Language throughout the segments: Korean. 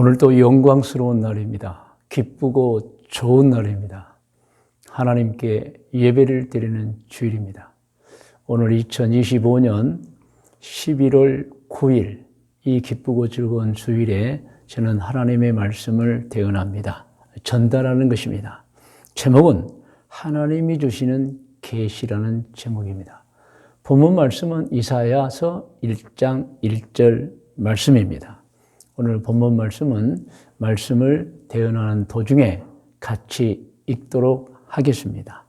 오늘도 영광스러운 날입니다. 기쁘고 좋은 날입니다. 하나님께 예배를 드리는 주일입니다. 오늘 2025년 11월 9일 이 기쁘고 즐거운 주일에 저는 하나님의 말씀을 대언합니다. 전달하는 것입니다. 제목은 하나님이 주시는 계시라는 제목입니다. 본문 말씀은 이사야서 1장 1절 말씀입니다. 오늘 본문 말씀은 말씀을 대언하는 도중에 같이 읽도록 하겠습니다.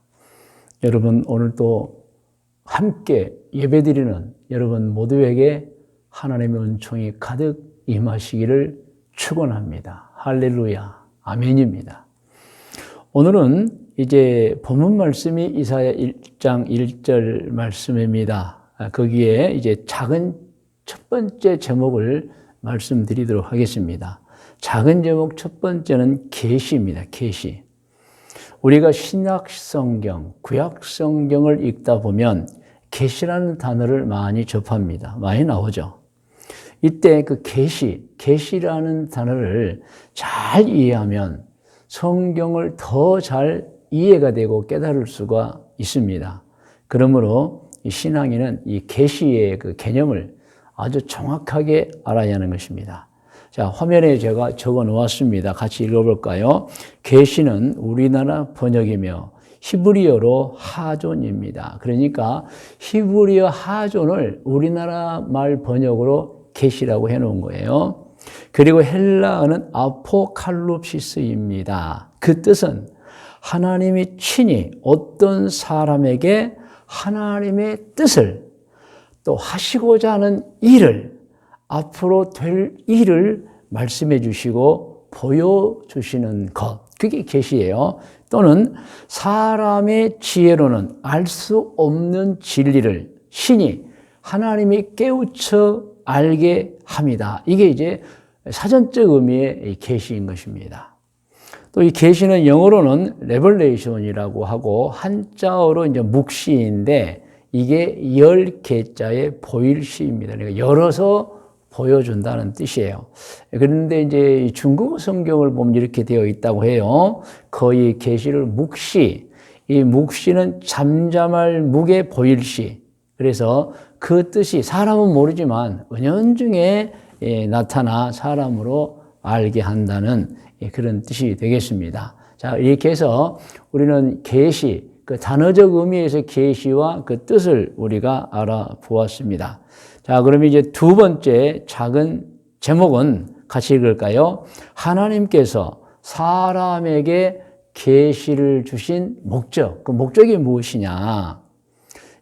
여러분 오늘 또 함께 예배드리는 여러분 모두에게 하나님의 은총이 가득 임하시기를 축원합니다. 할렐루야. 아멘입니다. 오늘은 이제 본문 말씀이 이사야 1장 1절 말씀입니다. 거기에 이제 작은 첫 번째 제목을 말씀드리도록 하겠습니다. 작은 제목 첫 번째는 계시입니다. 계시. 우리가 신약 성경, 구약 성경을 읽다 보면 계시라는 단어를 많이 접합니다. 많이 나오죠. 이때 그 계시, 계시라는 단어를 잘 이해하면 성경을 더 잘 이해가 되고 깨달을 수가 있습니다. 그러므로 이 신앙인은 이 계시의 그 개념을 아주 정확하게 알아야 하는 것입니다. 자, 화면에 제가 적어 놓았습니다. 같이 읽어볼까요? 계시는 우리나라 번역이며 히브리어로 하존입니다. 그러니까 히브리어 하존을 우리나라 말 번역으로 계시라고 해 놓은 거예요. 그리고 헬라어는 아포칼롭시스입니다. 그 뜻은 하나님이 친히 어떤 사람에게 하나님의 뜻을 또 하시고자 하는 일을 앞으로 될 일을 말씀해 주시고 보여주시는 것. 그게 계시예요. 또는 사람의 지혜로는 알 수 없는 진리를 신이 하나님이 깨우쳐 알게 합니다. 이게 이제 사전적 의미의 계시인 것입니다. 또 이 계시는 영어로는 레벌레이션이라고 하고 한자어로 이제 묵시인데 이게 열 개자의 보일 시입니다. 그러니까 열어서 보여준다는 뜻이에요. 그런데 이제 중국어 성경을 보면 이렇게 되어 있다고 해요. 거의 계시를 묵시. 이 묵시는 잠잠할 묵의 보일시. 그래서 그 뜻이 사람은 모르지만 은연중에 예, 나타나 사람으로 알게 한다는 예, 그런 뜻이 되겠습니다. 자, 이렇게 해서 우리는 계시, 그 단어적 의미에서 계시와 그 뜻을 우리가 알아보았습니다. 자, 그럼 이제 두 번째 작은 제목은 같이 읽을까요? 하나님께서 사람에게 계시를 주신 목적. 그 목적이 무엇이냐?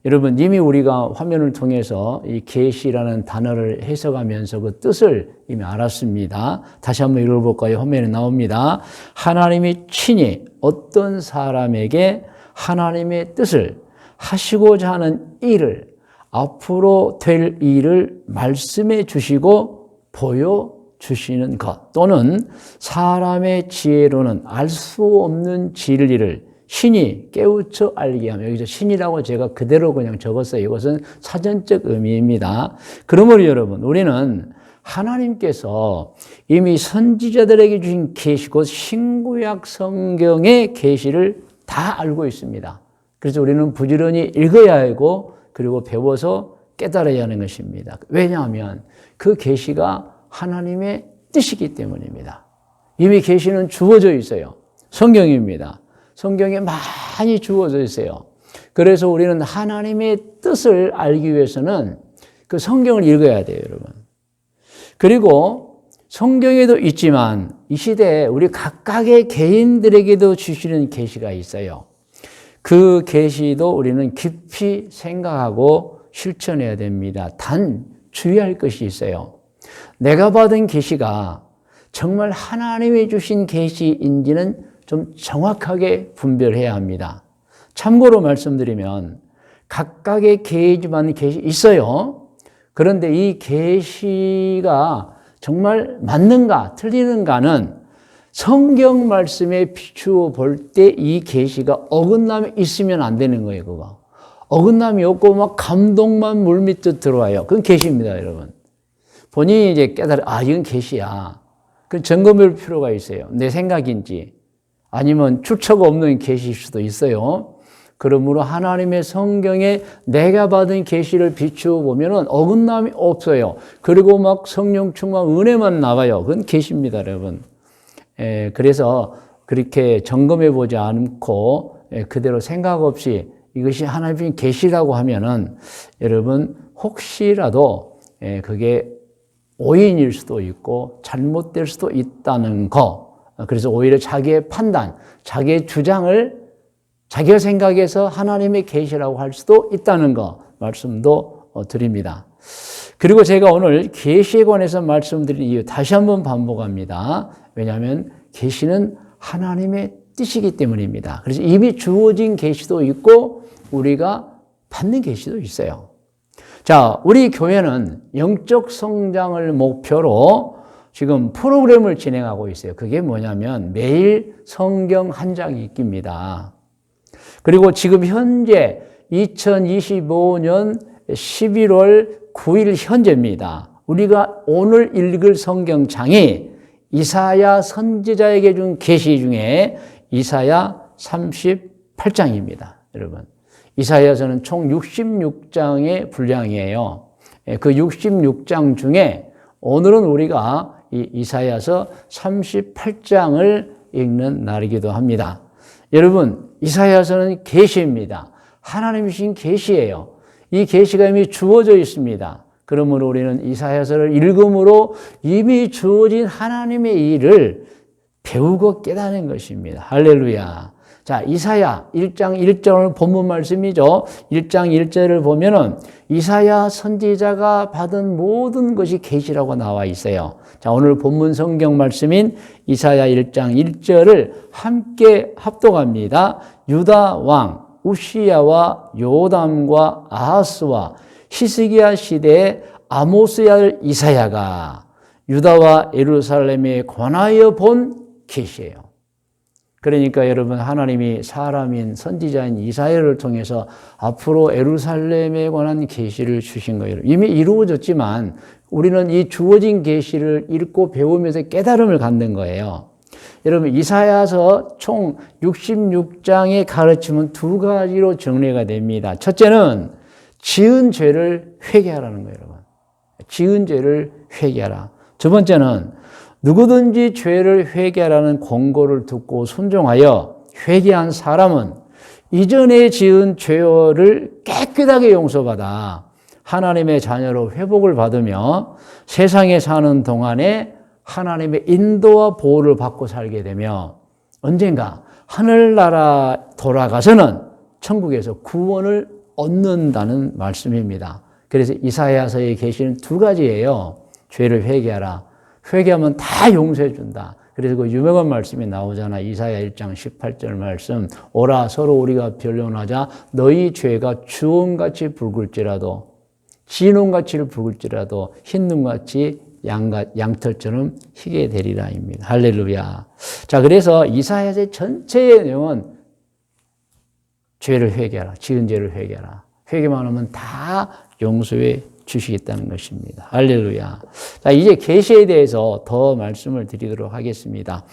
여러분 이미 우리가 화면을 통해서 이 계시라는 단어를 해석하면서 그 뜻을 이미 알았습니다. 다시 한번 읽어볼까요? 화면에 나옵니다. 하나님이 친히 어떤 사람에게 하나님의 뜻을 하시고자 하는 일을 앞으로 될 일을 말씀해 주시고 보여 주시는 것 또는 사람의 지혜로는 알 수 없는 진리를 신이 깨우쳐 알게 하며 여기서 신이라고 제가 그대로 그냥 적었어요. 이것은 사전적 의미입니다. 그러므로 여러분 우리는 하나님께서 이미 선지자들에게 주신 계시 곧 신구약 성경의 계시를 다 알고 있습니다. 그래서 우리는 부지런히 읽어야 하고 그리고 배워서 깨달아야 하는 것입니다. 왜냐하면 그 계시가 하나님의 뜻이기 때문입니다. 이미 계시는 주어져 있어요. 성경입니다. 성경에 많이 주어져 있어요. 그래서 우리는 하나님의 뜻을 알기 위해서는 그 성경을 읽어야 돼요, 여러분. 그리고 성경에도 있지만 이 시대에 우리 각각의 개인들에게도 주시는 계시가 있어요. 그 계시도 우리는 깊이 생각하고 실천해야 됩니다. 단 주의할 것이 있어요. 내가 받은 계시가 정말 하나님이 주신 계시인지는 좀 정확하게 분별해야 합니다. 참고로 말씀드리면 각각의 계시만 계시 있어요. 그런데 이 계시가 정말 맞는가 틀리는가는 성경 말씀에 비추어 볼 때 이 계시가 어긋남이 있으면 안 되는 거예요, 그거. 어긋남이 없고 막 감동만 물밑에 들어와요. 그건 계시입니다, 여러분. 본인이 이제 깨달아, 아, 이건 계시야. 그 점검할 필요가 있어요. 내 생각인지 아니면 출처가 없는 계시일 수도 있어요. 그러므로 하나님의 성경에 내가 받은 계시를 비추어 보면은 어긋남이 없어요. 그리고 막 성령 충만 은혜만 나와요. 그건 계시입니다, 여러분. 에, 그래서 그렇게 점검해 보지 않고 에, 그대로 생각 없이 이것이 하나님의 계시라고 하면은 여러분 혹시라도 에, 그게 오인일 수도 있고 잘못될 수도 있다는 거. 그래서 오히려 자기의 판단, 자기의 주장을 자기가 생각해서 하나님의 계시라고 할 수도 있다는 거 말씀도 어, 드립니다. 그리고 제가 오늘 계시에 관해서 말씀드린 이유 다시 한번 반복합니다. 왜냐하면 계시는 하나님의 뜻이기 때문입니다. 그래서 이미 주어진 계시도 있고 우리가 받는 계시도 있어요. 자, 우리 교회는 영적 성장을 목표로 지금 프로그램을 진행하고 있어요. 그게 뭐냐면 매일 성경 한 장 읽기입니다. 그리고 지금 현재 2025년 11월 9일 현재입니다. 우리가 오늘 읽을 성경창이 이사야 선지자에게 준 계시 중에 이사야 38장입니다. 여러분. 이사야서는 총 66장의 분량이에요. 예, 그 66장 중에 오늘은 우리가 이 이사야서 38장을 읽는 날이기도 합니다. 여러분, 이사야서는 계시입니다. 하나님이신 계시예요. 이 계시가 이미 주어져 있습니다. 그러므로 우리는 이사야서를 읽음으로 이미 주어진 하나님의 일을 배우고 깨닫는 것입니다. 할렐루야. 자, 이사야 1장 1절을 본문 말씀이죠. 1장 1절을 보면은 이사야 선지자가 받은 모든 것이 계시라고 나와 있어요. 자, 오늘 본문 성경 말씀인 이사야 1장 1절을 함께 합독합니다. 유다 왕 우시야와 요담과 아하스와 히스기야 시대의 아모스야 이사야가 유다와 예루살렘에 관하여 본 계시예요. 그러니까 여러분 하나님이 사람인 선지자인 이사야를 통해서 앞으로 에루살렘에 관한 계시를 주신 거예요. 이미 이루어졌지만 우리는 이 주어진 계시를 읽고 배우면서 깨달음을 갖는 거예요. 여러분 이사야서 총 66장의 가르침은 두 가지로 정리가 됩니다. 첫째는 지은 죄를 회개하라는 거예요, 여러분. 지은 죄를 회개하라. 두 번째는 누구든지 죄를 회개하라는 권고를 듣고 순종하여 회개한 사람은 이전에 지은 죄를 깨끗하게 용서받아 하나님의 자녀로 회복을 받으며 세상에 사는 동안에 하나님의 인도와 보호를 받고 살게 되며 언젠가 하늘나라 돌아가서는 천국에서 구원을 얻는다는 말씀입니다. 그래서 이사야서에 계시는 두 가지예요. 죄를 회개하라. 회개하면 다 용서해 준다. 그래서 그 유명한 말씀이 나오잖아. 이사야 1장 18절 말씀. 오라 서로 우리가 변론하자 너희 죄가 주홍같이 붉을지라도 진홍같이 붉을지라도 흰눈같이 양가, 양털처럼 희게 되리라입니다. 할렐루야. 자, 그래서 이사야의 전체의 내용은 죄를 회개하라. 지은 죄를 회개하라. 회개만 하면 다 용서해 주시겠다는 것입니다. 할렐루야. 자, 이제 계시에 대해서 더 말씀을 드리도록 하겠습니다.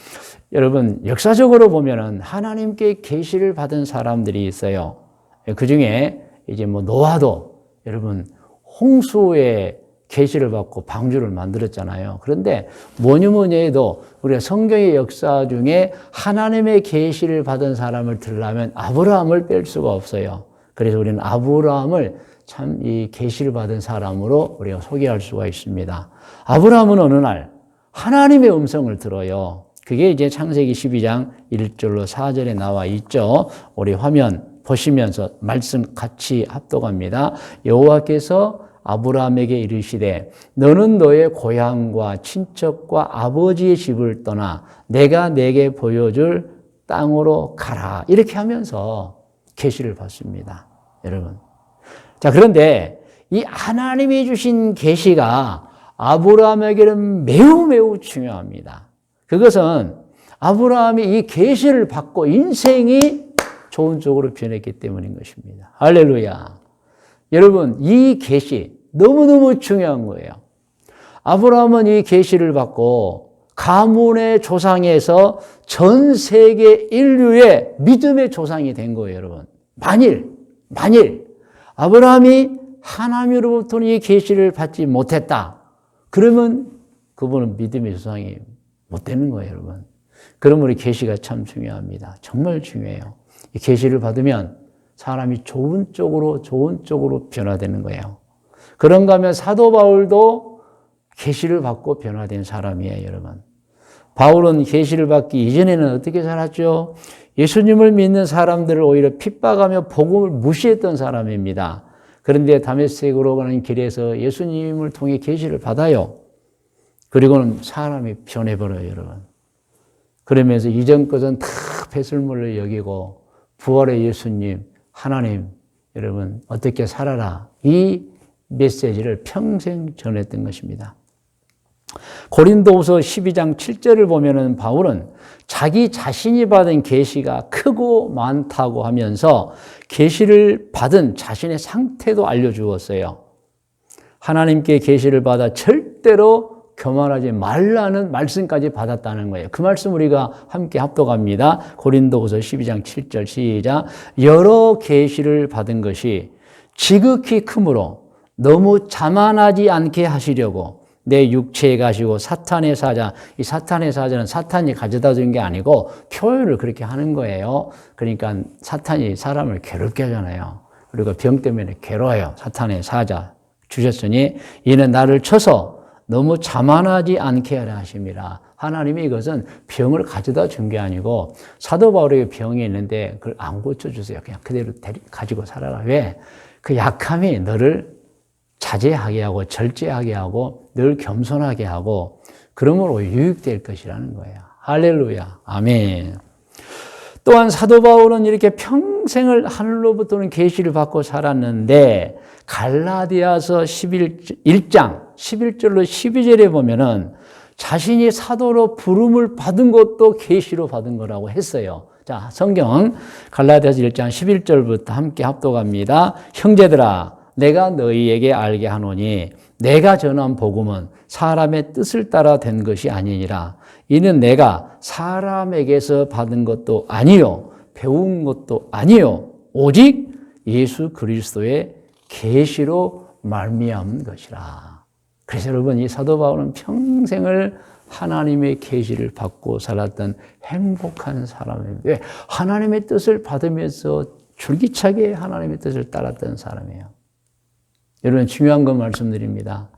여러분, 역사적으로 보면은 하나님께 계시를 받은 사람들이 있어요. 그 중에 이제 뭐 노아도 여러분 홍수의 계시를 받고 방주를 만들었잖아요. 그런데 뭐니 뭐니 해도 우리가 성경의 역사 중에 하나님의 계시를 받은 사람을 들려면 아브라함을 뺄 수가 없어요. 그래서 우리는 아브라함을 참 이 계시를 받은 사람으로 우리가 소개할 수가 있습니다. 아브라함은 어느 날 하나님의 음성을 들어요. 그게 이제 창세기 12장 1절로 4절에 나와 있죠. 우리 화면 보시면서 말씀 같이 합독합니다. 여호와께서 아브라함에게 이르시되 너는 너의 고향과 친척과 아버지의 집을 떠나 내가 내게 보여줄 땅으로 가라. 이렇게 하면서 계시를 받습니다. 여러분. 자, 그런데 이 하나님이 주신 계시가 아브라함에게는 매우 매우 중요합니다. 그것은 아브라함이 이 계시를 받고 인생이 좋은 쪽으로 변했기 때문인 것입니다. 할렐루야. 여러분, 이 계시 너무너무 중요한 거예요. 아브라함은 이 계시를 받고 가문의 조상에서 전 세계 인류의 믿음의 조상이 된 거예요, 여러분. 만일, 만일 아브라함이 하나님으로부터는 이 계시를 받지 못했다. 그러면 그분은 믿음의 조상이 못 되는 거예요, 여러분. 그러므로 계시가 참 중요합니다. 정말 중요해요. 이 계시를 받으면 사람이 좋은 쪽으로 좋은 쪽으로 변화되는 거예요. 그런가 하면 사도 바울도 계시를 받고 변화된 사람이에요, 여러분. 바울은 계시를 받기 이전에는 어떻게 살았죠? 예수님을 믿는 사람들을 오히려 핍박하며 복음을 무시했던 사람입니다. 그런데 다메섹으로 가는 길에서 예수님을 통해 계시를 받아요. 그리고는 사람이 변해버려요, 여러분. 그러면서 이전 것은 다 배설물을 여기고 부활의 예수님, 하나님, 여러분 어떻게 살아라 이 메시지를 평생 전했던 것입니다. 고린도후서 12장 7절을 보면은 바울은 자기 자신이 받은 계시가 크고 많다고 하면서 계시를 받은 자신의 상태도 알려 주었어요. 하나님께 계시를 받아 절대로 교만하지 말라는 말씀까지 받았다는 거예요. 그 말씀 우리가 함께 합독합니다. 고린도후서 12장 7절 시작. 여러 계시를 받은 것이 지극히 크므로 너무 자만하지 않게 하시려고 내 육체에 가시고 사탄의 사자, 이 사탄의 사자는 사탄이 가져다 준 게 아니고 표현을 그렇게 하는 거예요. 그러니까 사탄이 사람을 괴롭게 하잖아요. 그리고 병 때문에 괴로워요. 사탄의 사자 주셨으니 이는 나를 쳐서 너무 자만하지 않게 하라 하심이라. 하나님이 이것은 병을 가져다 준 게 아니고 사도 바울에게 병이 있는데 그걸 안 고쳐주세요. 그냥 그대로 가지고 살아라. 왜? 그 약함이 너를 자제하게 하고 절제하게 하고 늘 겸손하게 하고 그러므로 유익될 것이라는 거예요. 할렐루야. 아멘. 또한 사도 바울은 이렇게 평생을 하늘로부터는 계시를 받고 살았는데 갈라디아서 11장 11절로 12절에 보면은 자신이 사도로 부름을 받은 것도 계시로 받은 거라고 했어요. 자, 성경 갈라디아서 1장 11절부터 함께 합독합니다. 형제들아 내가 너희에게 알게 하노니 내가 전한 복음은 사람의 뜻을 따라 된 것이 아니니라. 이는 내가 사람에게서 받은 것도 아니요 배운 것도 아니요 오직 예수 그리스도의 계시로 말미암은 것이라. 그래서 여러분 이 사도 바울은 평생을 하나님의 계시를 받고 살았던 행복한. 왜? 하나님의 뜻을 받으면서 줄기차게 하나님의 뜻을 따랐던 사람이에요. 여러분 중요한 거 말씀드립니다.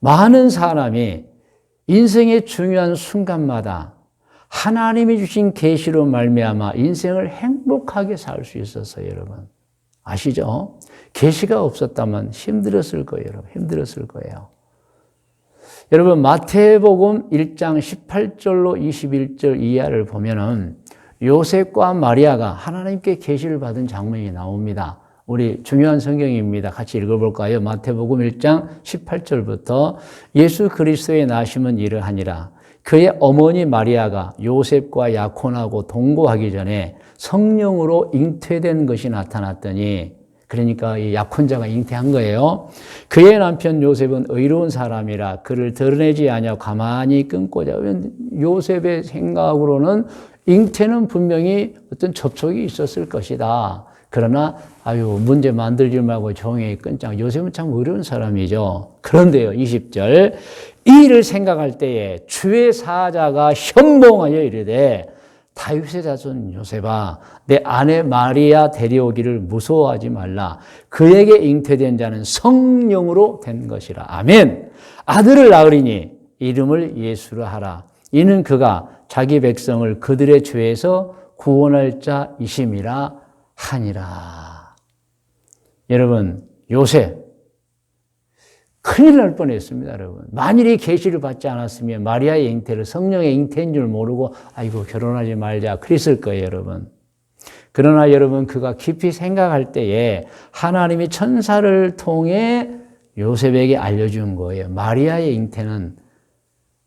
많은 사람이 인생의 중요한 순간마다 하나님이 주신 계시로 말미암아 인생을 행복하게 살 수 있었어요, 여러분. 아시죠? 계시가 없었다면 힘들었을 거예요, 여러분. 힘들었을 거예요. 여러분 마태복음 1장 18절로 21절 이하를 보면은 요셉과 마리아가 하나님께 계시를 받은 장면이 나옵니다. 우리 중요한 성경입니다. 같이 읽어볼까요? 마태복음 1장 18절부터 예수 그리스도의 나심은 이러하니라. 그의 어머니 마리아가 요셉과 약혼하고 동거하기 전에 성령으로 잉태된 것이 나타났더니 그러니까 이 약혼자가 잉태한 거예요. 그의 남편 요셉은 의로운 사람이라 그를 드러내지 아니하 가만히 끊고자. 요셉의 생각으로는 잉태는 분명히 어떤 접촉이 있었을 것이다. 그러나 아유 문제 만들지 말고 조용히 끊자. 요셉은 참 어려운 사람이죠. 그런데요 20절. 이 일을 생각할 때에 주의 사자가 현몽하여 이르되 다윗의 자손 요셉아 내 아내 마리아 데려오기를 무서워하지 말라. 그에게 잉태된 자는 성령으로 된 것이라. 아멘. 아들을 낳으리니 이름을 예수로 하라. 이는 그가 자기 백성을 그들의 죄에서 구원할 자이심이라 하니라. 여러분, 요새 큰일 날 뻔했습니다, 여러분. 만일에 계시를 받지 않았으면 마리아의 잉태를 성령의 잉태인 줄 모르고 아이고 결혼하지 말자 그랬을 거예요, 여러분. 그러나 여러분 그가 깊이 생각할 때에 하나님이 천사를 통해 요셉에게 알려준 거예요. 마리아의 잉태는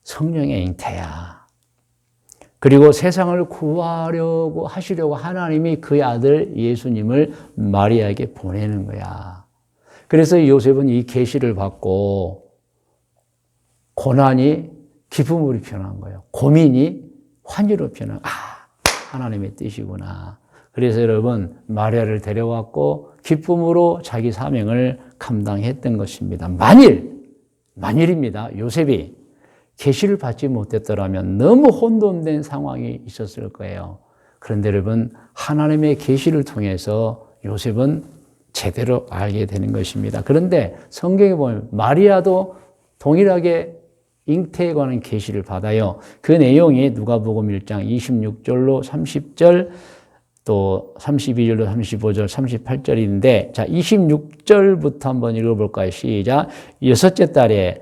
성령의 잉태야. 그리고 세상을 구하려고 하시려고 하나님이 그의 아들 예수님을 마리아에게 보내는 거야. 그래서 요셉은 이 계시를 받고 고난이 기쁨으로 변한 거예요. 고민이 환희로 변한, 아, 하나님의 뜻이구나. 그래서 여러분, 마리아를 데려왔고, 기쁨으로 자기 사명을 감당했던 것입니다. 만일, 만일입니다. 요셉이 계시를 받지 못했더라면 너무 혼돈된 상황이 있었을 거예요. 그런데 여러분, 하나님의 계시를 통해서 요셉은 제대로 알게 되는 것입니다. 그런데 성경에 보면 마리아도 동일하게 잉태에 관한 계시를 받아요. 그 내용이 누가복음 1장 26절로 30절 또 32절로 35절, 38절인데 자, 26절부터 한번 읽어 볼까요? 시작. 여섯째 달에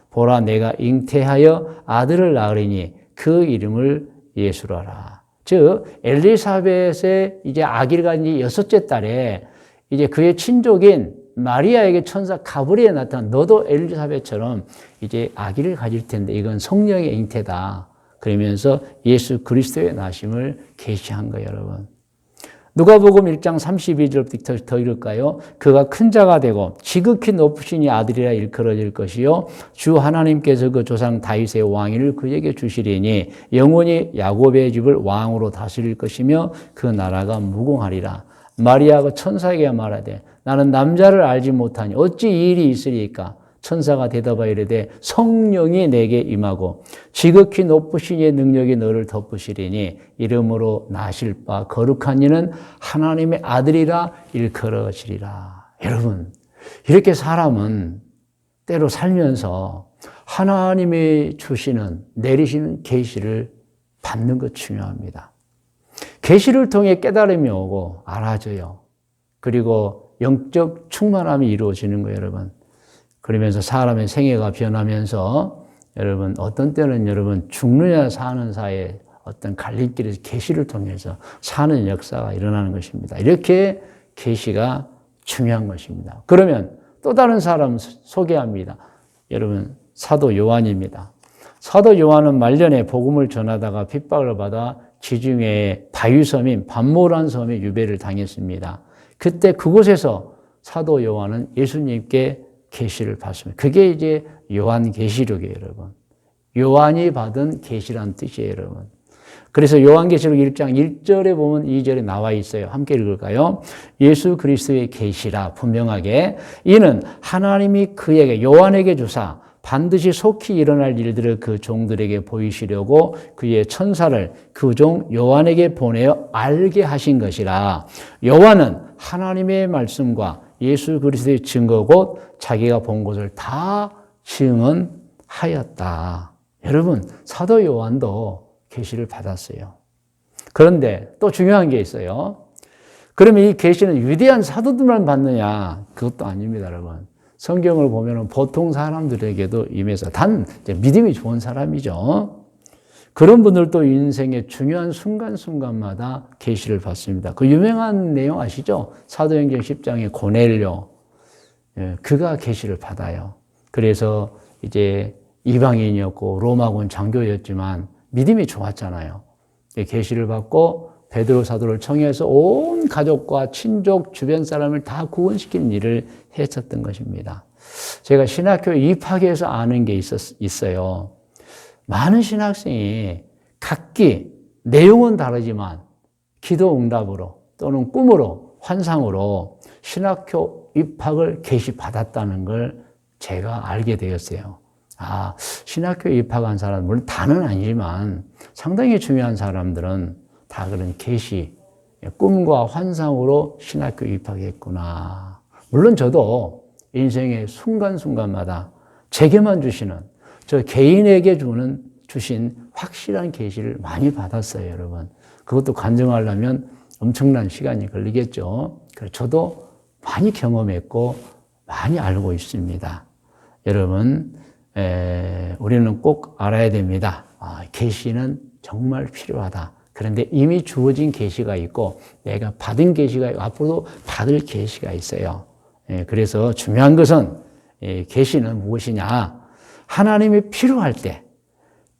보라 내가 잉태하여 아들을 낳으리니 그 이름을 예수라라. 즉 엘리사벳의 이제 아기를 가진 지 여섯째 달에 이제 그의 친족인 마리아에게 천사 가브리에 나타난 너도 엘리사벳처럼 이제 아기를 가질 텐데 이건 성령의 잉태다. 그러면서 예수 그리스도의 나심을 계시한 거예요, 여러분. 누가복음 1장 32절부터 더 읽을까요? 그가 큰 자가 되고 지극히 높으신 이 아들이라 일컬어질 것이요 주 하나님께서 그 조상 다윗의 왕위를 그에게 주시리니 영원히 야곱의 집을 왕으로 다스릴 것이며 그 나라가 무궁하리라. 마리아가 천사에게 말하되 나는 남자를 알지 못하니 어찌 이 일이 있으리까? 천사가 대답하여 이르되 성령이 내게 임하고 지극히 높으신 이의 능력이 너를 덮으시리니 이름으로 나실 바 거룩한 이는 하나님의 아들이라 일컬어지리라. 여러분 이렇게 사람은 때로 살면서 하나님이 주시는 내리시는 계시를 받는 것 중요합니다. 계시를 통해 깨달음이 오고 알아져요. 그리고 영적 충만함이 이루어지는 거예요, 여러분. 그러면서 사람의 생애가 변하면서 여러분 어떤 때는 여러분 죽느냐 사는 사이에 어떤 갈림길에서 계시를 통해서 사는 역사가 일어나는 것입니다. 이렇게 계시가 중요한 것입니다. 그러면 또 다른 사람 소개합니다. 여러분 사도 요한입니다. 사도 요한은 말년에 복음을 전하다가 핍박을 받아 지중해의 바위섬인 반모란 섬에 유배를 당했습니다. 그때 그곳에서 사도 요한은 예수님께 계시를 받습니다. 그게 이제 요한 계시록이에요, 여러분. 요한이 받은 계시란 뜻이에요, 여러분. 그래서 요한계시록 1장 1절에 보면 2절에 나와 있어요. 함께 읽을까요? 예수 그리스도의 계시라 분명하게 이는 하나님이 그에게 요한에게 주사 반드시 속히 일어날 일들을 그 종들에게 보이시려고 그의 천사를 그 종 요한에게 보내어 알게 하신 것이라. 요한은 하나님의 말씀과 예수 그리스도의 증거 곧 자기가 본 것을 다 증언하였다. 여러분 사도 요한도 계시를 받았어요. 그런데 또 중요한 게 있어요. 그러면 이 계시는 위대한 사도들만 받느냐? 그것도 아닙니다, 여러분. 성경을 보면 보통 사람들에게도 임해서 단 믿음이 좋은 사람이죠. 그런 분들도 인생의 중요한 순간순간마다 계시를 받습니다. 그 유명한 내용 아시죠? 사도행전 10장의 고넬료. 예, 그가 계시를 받아요. 그래서 이제 이방인이었고 로마군 장교였지만 믿음이 좋았잖아요. 예, 계시를 받고 베드로 사도를 청해서 온 가족과 친족 주변 사람을 다 구원시키는 일을 했었던 것입니다. 제가 신학교 입학해서 아는 게 있었, 있어요. 많은 신학생이 각기 내용은 다르지만 기도 응답으로 또는 꿈으로 환상으로 신학교 입학을 계시 받았다는 걸 제가 알게 되었어요. 아, 신학교 입학한 사람, 물론 다는 아니지만 상당히 중요한 사람들은 다 그런 계시, 꿈과 환상으로 신학교 입학했구나. 물론 저도 인생의 순간순간마다 제게만 주시는 저 개인에게 주는 주신 확실한 계시를 많이 받았어요, 여러분. 그것도 간증하려면 엄청난 시간이 걸리겠죠. 그래서 저도 많이 경험했고 많이 알고 있습니다. 여러분, 에, 우리는 꼭 알아야 됩니다. 아, 계시는 정말 필요하다. 그런데 이미 주어진 계시가 있고 내가 받은 계시가 앞으로도 받을 계시가 있어요. 예, 그래서 중요한 것은 예, 계시는 무엇이냐? 하나님이 필요할 때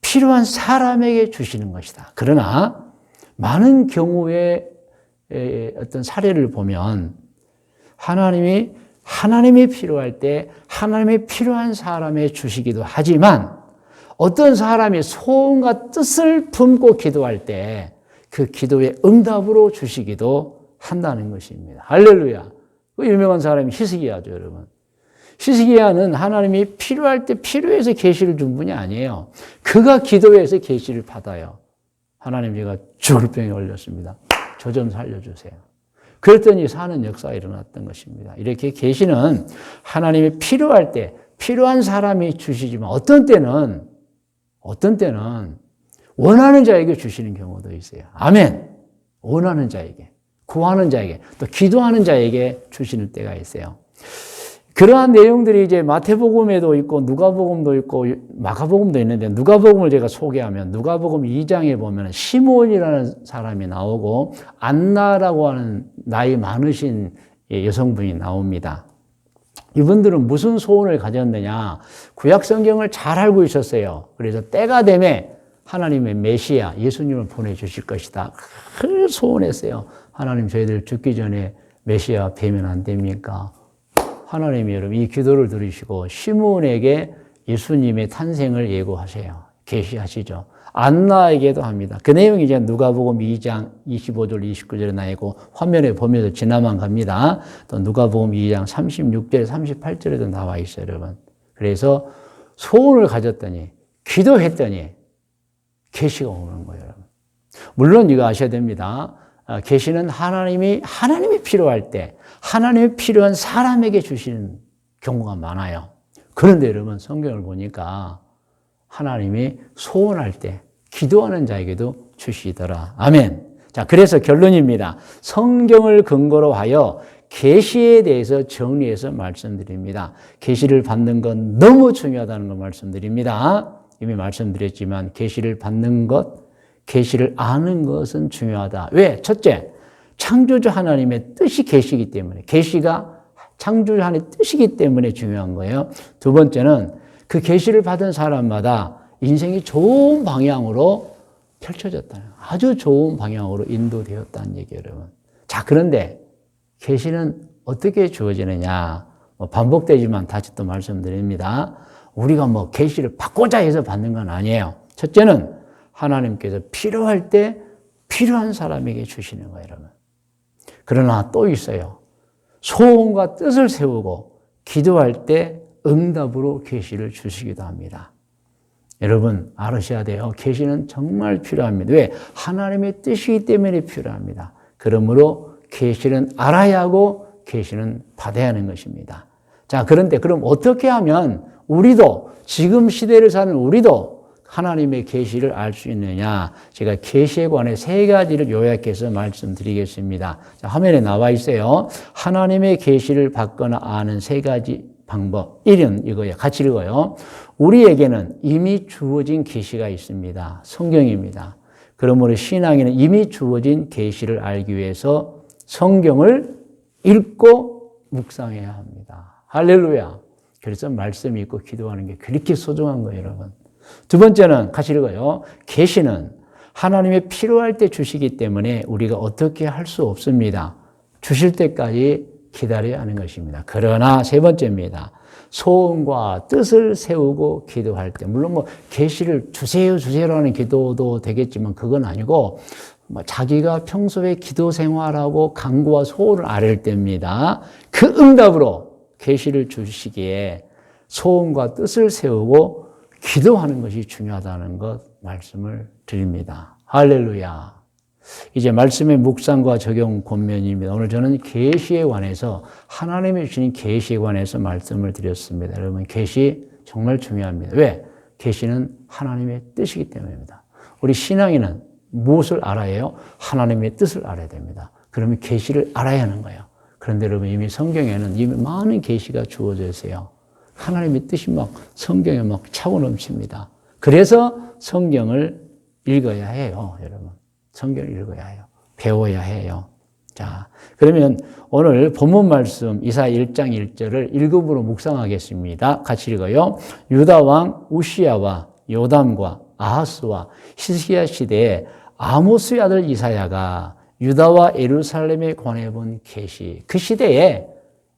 필요한 사람에게 주시는 것이다. 그러나 많은 경우에 어떤 사례를 보면 하나님이 하나님이 필요할 때 하나님이 필요한 사람에 주시기도 하지만 어떤 사람이 소원과 뜻을 품고 기도할 때 그 기도의 응답으로 주시기도 한다는 것입니다. 할렐루야. 그 유명한 사람이 히스기야죠, 여러분. 히스기야는 하나님이 필요할 때 필요해서 계시를 준 분이 아니에요. 그가 기도해서 계시를 받아요. 하나님 제가 죽을 병에 걸렸습니다. 저 좀 살려주세요. 그랬더니 사는 역사가 일어났던 것입니다. 이렇게 계시는 하나님이 필요할 때 필요한 사람이 주시지만 어떤 때는 어떤 때는 원하는 자에게 주시는 경우도 있어요. 아멘. 원하는 자에게, 구하는 자에게, 또 기도하는 자에게 주시는 때가 있어요. 그러한 내용들이 이제 마태복음에도 있고 누가복음도 있고 마가복음도 있는데 누가복음을 제가 소개하면 누가복음 2장에 보면 시몬이라는 사람이 나오고 안나라고 하는 나이 많으신 여성분이 나옵니다. 이분들은 무슨 소원을 가졌느냐? 구약 성경을 잘 알고 있었어요. 그래서 때가 되면 하나님의 메시아 예수님을 보내 주실 것이다. 그 소원했어요. 하나님 저희들 죽기 전에 메시아 뵈면 안 됩니까? 하나님이 여러분 이 기도를 들으시고 시몬에게 예수님의 탄생을 예고하세요. 계시하시죠. 안나에게도 합니다. 그 내용이 이제 누가복음 2장 25절 29절에 나 있고 화면에 보면서 지나만 갑니다. 또 누가복음 2장 36절 38절에도 나와 있어요, 여러분. 그래서 소원을 가졌더니 기도했더니 계시가 오는 거예요, 여러분. 물론 이거 아셔야 됩니다. 아, 계시는 하나님이 하나님이 필요할 때 하나님이 필요한 사람에게 주시는 경우가 많아요. 그런데 여러분 성경을 보니까 하나님이 소원할 때 기도하는 자에게도 주시더라. 아멘. 자, 그래서 결론입니다. 성경을 근거로 하여 계시에 대해서 정리해서 말씀드립니다. 계시를 받는 건 너무 중요하다는 걸 말씀드립니다. 이미 말씀드렸지만 계시를 받는 것, 계시를 아는 것은 중요하다. 왜? 첫째, 창조주 하나님의 뜻이 계시기 때문에 계시가 창조주 하나님의 뜻이기 때문에 중요한 거예요. 두 번째는 그 계시를 받은 사람마다 인생이 좋은 방향으로 펼쳐졌다는 아주 좋은 방향으로 인도되었다는 얘기예요, 여러분. 자, 그런데 계시는 어떻게 주어지느냐? 뭐 반복되지만 다시 또 말씀드립니다. 우리가 뭐 계시를 받고자 해서 받는 건 아니에요. 첫째는 하나님께서 필요할 때 필요한 사람에게 주시는 거예요, 여러분. 그러나 또 있어요. 소원과 뜻을 세우고 기도할 때 응답으로 계시를 주시기도 합니다. 여러분 알으셔야 돼요. 계시는 정말 필요합니다. 왜? 하나님의 뜻이기 때문에 필요합니다. 그러므로 계시는 알아야 하고 계시는 받아야 하는 것입니다. 자, 그런데 그럼 어떻게 하면 우리도 지금 시대를 사는 우리도 하나님의 계시를 알 수 있느냐? 제가 계시에 관해 세 가지를 요약해서 말씀드리겠습니다. 자, 화면에 나와 있어요. 하나님의 계시를 받거나 아는 세 가지 방법. 1은 이거예요. 같이 읽어요. 우리에게는 이미 주어진 계시가 있습니다. 성경입니다. 그러므로 신앙에는 이미 주어진 계시를 알기 위해서 성경을 읽고 묵상해야 합니다. 할렐루야. 그래서 말씀 읽고 기도하는 게 그렇게 소중한 거예요, 여러분. 두 번째는 같이 읽어요. 계시는 하나님의 필요할 때 주시기 때문에 우리가 어떻게 할 수 없습니다. 주실 때까지 기다려야 하는 것입니다. 그러나 세 번째입니다. 소원과 뜻을 세우고 기도할 때 물론 뭐 계시를 주세요 주세요라는 기도도 되겠지만 그건 아니고 뭐 자기가 평소에 기도 생활하고 간구와 소원을 아랠 때입니다. 그 응답으로 계시를 주시기에 소원과 뜻을 세우고 기도하는 것이 중요하다는 것 말씀을 드립니다. 할렐루야. 이제 말씀의 묵상과 적용 본면입니다. 오늘 저는 계시에 관해서 하나님이 주신 계시에 관해서 말씀을 드렸습니다. 여러분 계시 정말 중요합니다. 왜? 계시는 하나님의 뜻이기 때문입니다. 우리 신앙인은 무엇을 알아야 해요? 하나님의 뜻을 알아야 됩니다. 그러면 계시를 알아야 하는 거예요. 그런데 여러분 이미 성경에는 이미 많은 계시가 주어져 있어요. 하나님의 뜻이 막 성경에 막 차고 넘칩니다. 그래서 성경을 읽어야 해요, 여러분. 성경을 읽어야 해요. 배워야 해요. 자, 그러면 오늘 본문 말씀 이사 1장 1절을 1급으로 묵상하겠습니다. 같이 읽어요. 유다 왕 우시야와 요담과 아하스와 히스기야 시대에 아모스의 아들 이사야가 유다와 예루살렘에 관해 본 계시 그 시대에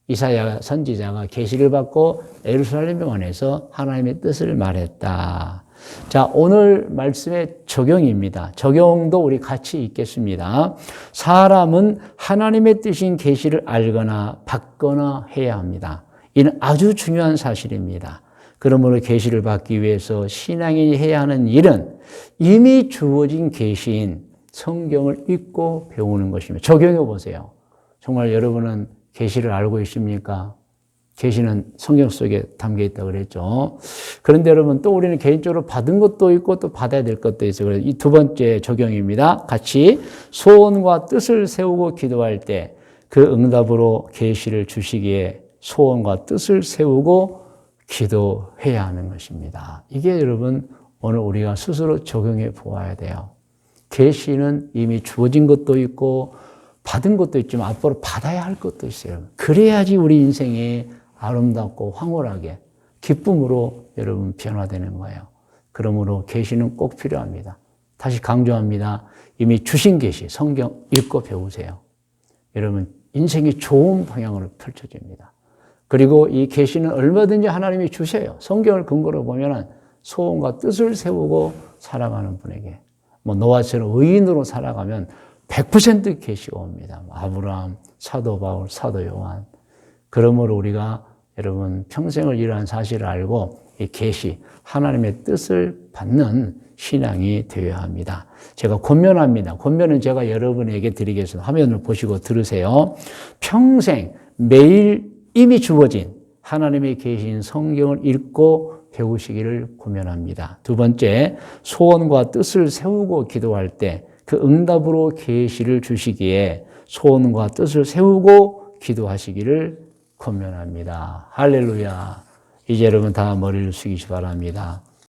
이사야 선지자가 계시를 받고 예루살렘에 관해서 하나님의 뜻을 말했다. 자, 오늘 말씀의 적용입니다. 적용도 우리 같이 읽겠습니다. 사람은 하나님의 뜻인 계시를 알거나 받거나 해야 합니다. 이는 아주 중요한 사실입니다. 그러므로 계시를 받기 위해서 신앙인이 해야 하는 일은 이미 주어진 계시인 성경을 읽고 배우는 것입니다. 적용해 보세요. 정말 여러분은 계시를 알고 있습니까? 계시는 성경 속에 담겨 있다고 그랬죠. 그런데 여러분 또 우리는 개인적으로 받은 것도 있고 또 받아야 될 것도 있어요. 이두 번째 적용입니다. 같이 소원과 뜻을 세우고 기도할 때 그 응답으로 계시를 주시기에 소원과 뜻을 세우고 기도해야 하는 것입니다. 이게 여러분 오늘 우리가 스스로 적용해 보아야 돼요. 계시는 이미 주어진 것도 있고 받은 것도 있지만 앞으로 받아야 할 것도 있어요. 그래야지 우리 인생이 아름답고 황홀하게 기쁨으로 여러분 변화되는 거예요. 그러므로 계시는 꼭 필요합니다. 다시 강조합니다. 이미 주신 계시 성경 읽고 배우세요. 여러분 인생이 좋은 방향으로 펼쳐집니다. 그리고 이 계시는 얼마든지 하나님이 주셔요. 성경을 근거로 보면은 소원과 뜻을 세우고 살아가는 분에게 뭐 노아처럼 의인으로 살아가면 100% 계시가 옵니다. 아브라함, 사도 바울, 사도 요한. 그러므로 우리가 여러분 평생을 일한 사실을 알고 이 계시 하나님의 뜻을 받는 신앙이 되어야 합니다. 제가 권면합니다. 권면은 제가 여러분에게 드리겠습니다. 화면을 보시고 들으세요. 평생 매일 이미 주어진 하나님의 계신 성경을 읽고 배우시기를 권면합니다. 두 번째, 소원과 뜻을 세우고 기도할 때 그 응답으로 계시를 주시기에 소원과 뜻을 세우고 기도하시기를 권면합니다. 할렐루야. 이제 여러분 다 머리를 숙이시 바랍니다.